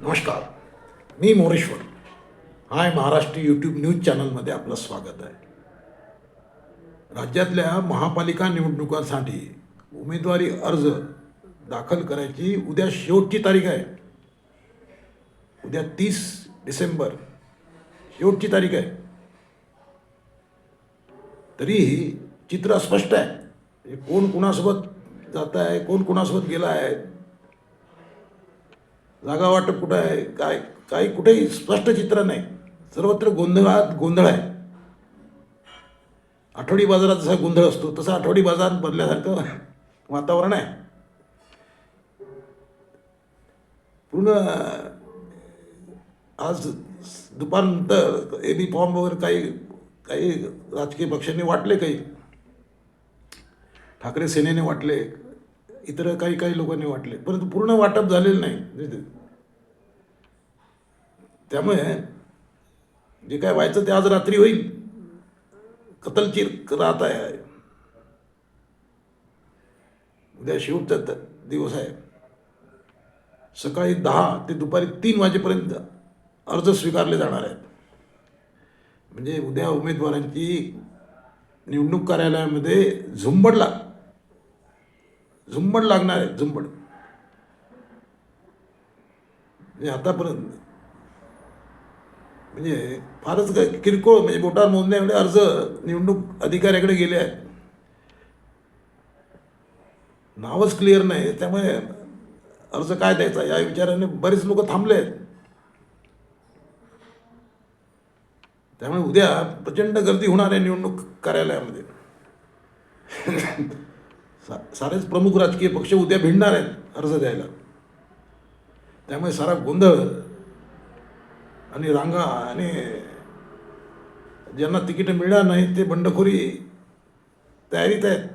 नमस्कार मी Moreshwar. Hi Maharashtra YouTube news चॅनलमध्ये आपलं स्वागत आहे. राज्यातल्या महापालिका निवडणुकांसाठी उमेदवारी अर्ज दाखल करायची उद्या शेवटची तारीख आहे. उद्या तीस डिसेंबर शेवटची तारीख आहे. तरीही चित्र स्पष्ट आहे. कोण कुणासोबत जात आहे कोण कुणासोबत गेला आहे जागा वाटप कुठं आहे? काय काही कुठेही स्पष्ट चित्र नाही. सर्वत्र गोंधळात गोंधळ आहे. आठवडी बाजारात जसा गोंधळ असतो तसा आठवडी बाजार बदल्यासारखं वातावरण आहे. पूर्ण आज दुपारनंतर ए बी फॉर्म वगैरे काही काही राजकीय पक्षांनी वाटले काही? ठाकरे सेनेने वाटले इतर काही काही लोकांनी वाटले. परंतु पूर्ण वाटप झालेलं नाही. त्यामुळे जे काय व्हायचं ते आज रात्री होईल. कतलचीर राहत आहे. उद्या शेवटचा दिवस आहे. सकाळी दहा ते दुपारी तीन वाजेपर्यंत अर्ज स्वीकारले जाणार आहेत. म्हणजे उद्या उमेदवारांची निवडणूक कार्यालयामध्ये झुंबड लाग झुंबड लागणार आहे झुंबड. म्हणजे आतापर्यंत म्हणजे फारच किरकोळ म्हणजे बोटावर मोजण्या एवढे अर्ज निवडणूक अधिकाऱ्याकडे गेले आहेत. नावच क्लिअर नाही. त्यामुळे अर्ज काय द्यायचा? या विचाराने बरेच लोक थांबले आहेत त्यामुळे उद्या प्रचंड गर्दी होणार आहे निवडणूक कार्यालयामध्ये. सा सारेच प्रमुख राजकीय पक्ष उद्या भिडणार आहेत अर्ज द्यायला. त्यामुळे सारा गोंधळ आणि रांगा आणि ज्यांना तिकीट मिळणार नाही ते बंडखोरी तयारीत आहेत.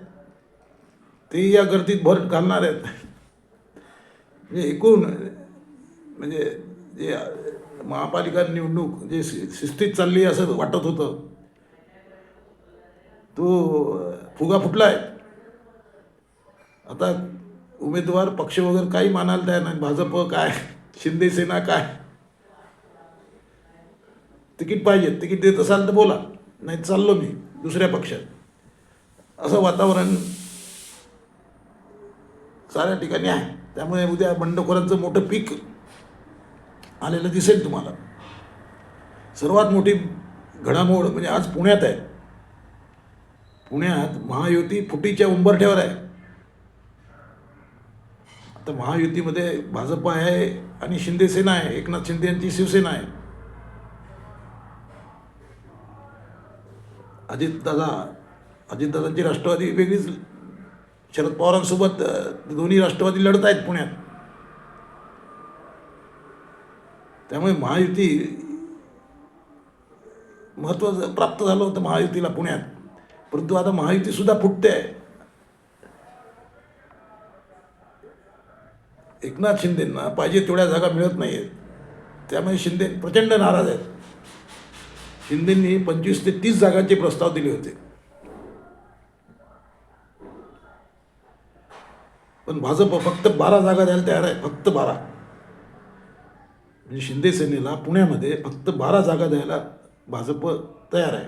ते या गर्दीत भर घालणार आहेत. म्हणजे एकूण म्हणजे जे महापालिका निवडणूक जे शि- शिस्तीत चालली आहे असं वाटत होतं. तो फुगा फुटला आहे. आता उमेदवार पक्ष वगैरे काही मानायला तयार नाही. भाजप काय शिंदेसेना काय तिकीट पाहिजे तिकीट देत असाल तर बोला नाही चाललो मी दुसऱ्या पक्षात. असं वातावरण साऱ्या ठिकाणी आहे. त्यामुळे उद्या बंडखोरांचं मोठं पीक आलेलं दिसेल तुम्हाला. सर्वात मोठी घडामोड म्हणजे आज पुण्यात आहे. पुण्यात महायुती फुटीच्या उंबरठ्यावर आहे. आता महायुतीमध्ये भाजप आहे आणि शिंदेसेना आहे एकनाथ शिंदे यांची शिवसेना आहे. अजितदादा अजितदादांची राष्ट्रवादी वेगळीच शरद पवारांसोबत दोन्ही राष्ट्रवादी लढत आहेत पुण्यात. त्यामुळे महायुती महत्त्व प्राप्त झालं होतं महायुतीला पुण्यात. परंतु आता महायुतीसुद्धा फुटते. आहे एकनाथ शिंदेंना पाहिजे तेवढ्या जागा मिळत नाही आहेत त्यामुळे शिंदे प्रचंड नाराज आहेत. शिंदेंनी पंचवीस ते तीस जागांचे प्रस्ताव दिले होते. पण भाजप फक्त बारा जागा द्यायला तयार आहे फक्त बारा. म्हणजे शिंदे सेनेला पुण्यामध्ये फक्त बारा जागा द्यायला भाजप तयार आहे.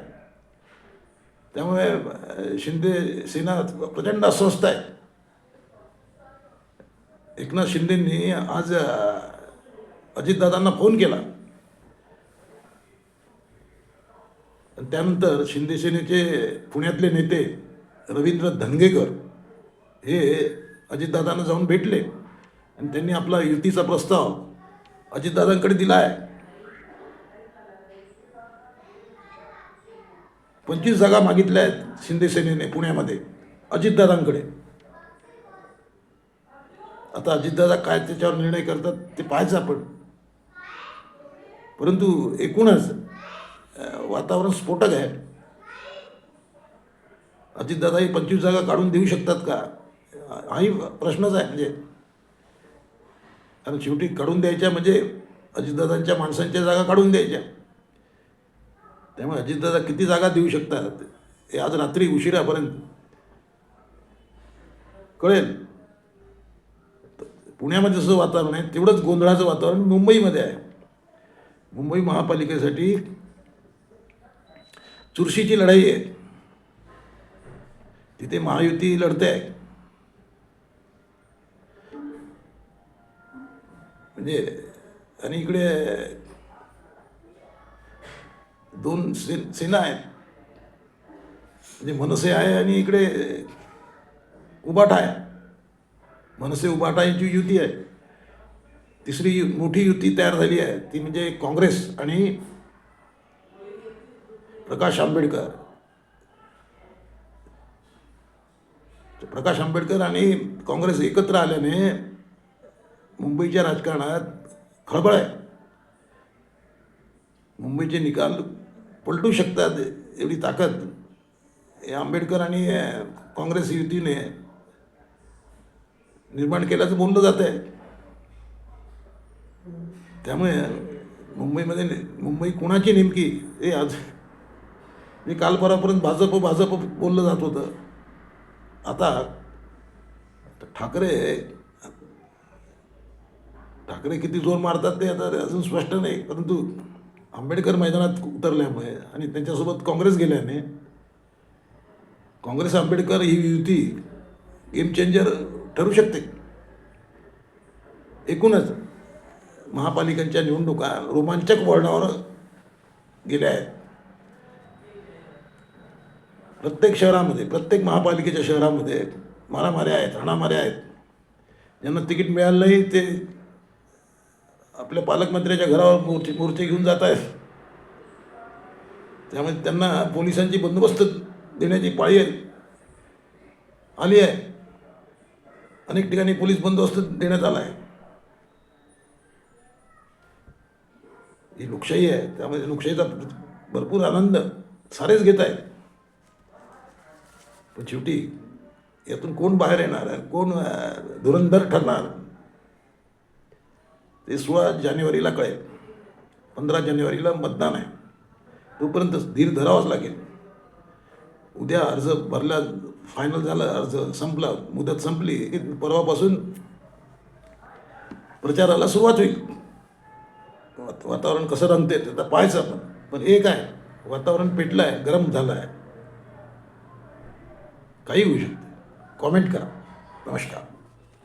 त्यामुळे शिंदे सेना प्रचंड अस्वस्थ आहे. एकनाथ शिंदेंनी आज अजितदादांना फोन केला आणि त्यानंतर शिंदेसेनेचे पुण्यातले नेते रवींद्र धनगेकर हे अजितदादांना जाऊन भेटले. आणि त्यांनी आपला युतीचा प्रस्ताव अजितदादांकडे दिला आहे पंचवीस जागा मागितल्या आहेत शिंदेसेनेने पुण्यामध्ये अजितदादांकडे. आता अजितदादा काय त्याच्यावर निर्णय करतात ते पाहायचं आपण. परंतु एकूणच वातावरण स्फोटक आहे. अजितदादा ही पंचवीस जागा काढून देऊ शकतात का? हाही प्रश्नच आहे. म्हणजे कारण शेवटी काढून द्यायच्या म्हणजे अजितदादांच्या माणसांच्या जागा काढून द्यायच्या. त्यामुळे अजितदादा किती जागा देऊ शकतात हे आज रात्री उशिरापर्यंत कळेल. पुण्यामध्ये जसं वातावरण आहे तेवढंच गोंधळाचं वातावरण मुंबईमध्ये आहे. मुंबई महापालिकेसाठी चुरशीची लढाई आहे. तिथे महायुती लढते. आहे म्हणजे आणि इकडे दोन से सेना आहेत. म्हणजे मनसे आहे आणि इकडे उबाटा आहे. मनसे उबाटा यांची युती आहे. तिसरी यु- मोठी युती तयार झाली आहे. ती म्हणजे काँग्रेस आणि प्रकाश आंबेडकर. प्रकाश आंबेडकर आणि काँग्रेस एकत्र आल्याने मुंबईच्या राजकारणात खळबळ आहे. मुंबईचे निकाल पलटू शकतात एवढी ताकद हे आंबेडकर आणि काँग्रेस युतीने निर्माण केल्याचं बोललं जात आहे. त्यामुळे मुंबईमध्ये मुंबई कुणाची नेमकी हे आज मी कालपरापर्यंत भाजप भाजप बोललं जात होतं. आता ठाकरे ठाकरे किती जोर मारतात ते आता अजून स्पष्ट नाही. परंतु आंबेडकर मैदानात उतरल्यामुळे आणि त्यांच्यासोबत काँग्रेस गेल्याने काँग्रेस आंबेडकर ही युती गेम चेंजर ठरू शकते. एकूणच महापालिकांच्या निवडणुका रोमांचक वळणावर गेल्या आहेत. प्रत्येक शहरामध्ये प्रत्येक महापालिकेच्या शहरामध्ये मारामाऱ्या आहेत हाणामाऱ्या आहेत. ज्यांना तिकीट मिळालं नाही ते आपल्या पालकमंत्र्याच्या घरावर मूर्ती मूर्ती घेऊन जात आहेत. त्यामुळे त्यांना पोलिसांची बंदोबस्त देण्याची पाळी आहे आली आहे. अनेक ठिकाणी पोलीस बंदोबस्त देण्यात आला आहे. ही लोकशाही आहे त्यामध्ये लोकशाहीचा भरपूर आनंद सारेच घेत आहेत. पण शेवटी यातून कोण बाहेर येणार आहे? कोण धुरंधर ठरणार? ते सोळा जानेवारीला कळेल. पंधरा जानेवारीला मतदान आहे. तोपर्यंत धीर धरावाच लागेल. उद्या अर्ज भरला फायनल झाला अर्ज संपला मुदत संपली परवापासून प्रचाराला सुरुवात होईल. वातावरण कसं रंगते ते पाहायचं आपण. पण एक आहे वातावरण पेटलं आहे गरम झालं आहे काही होऊ शकतं. कॉमेंट करा. नमस्कार.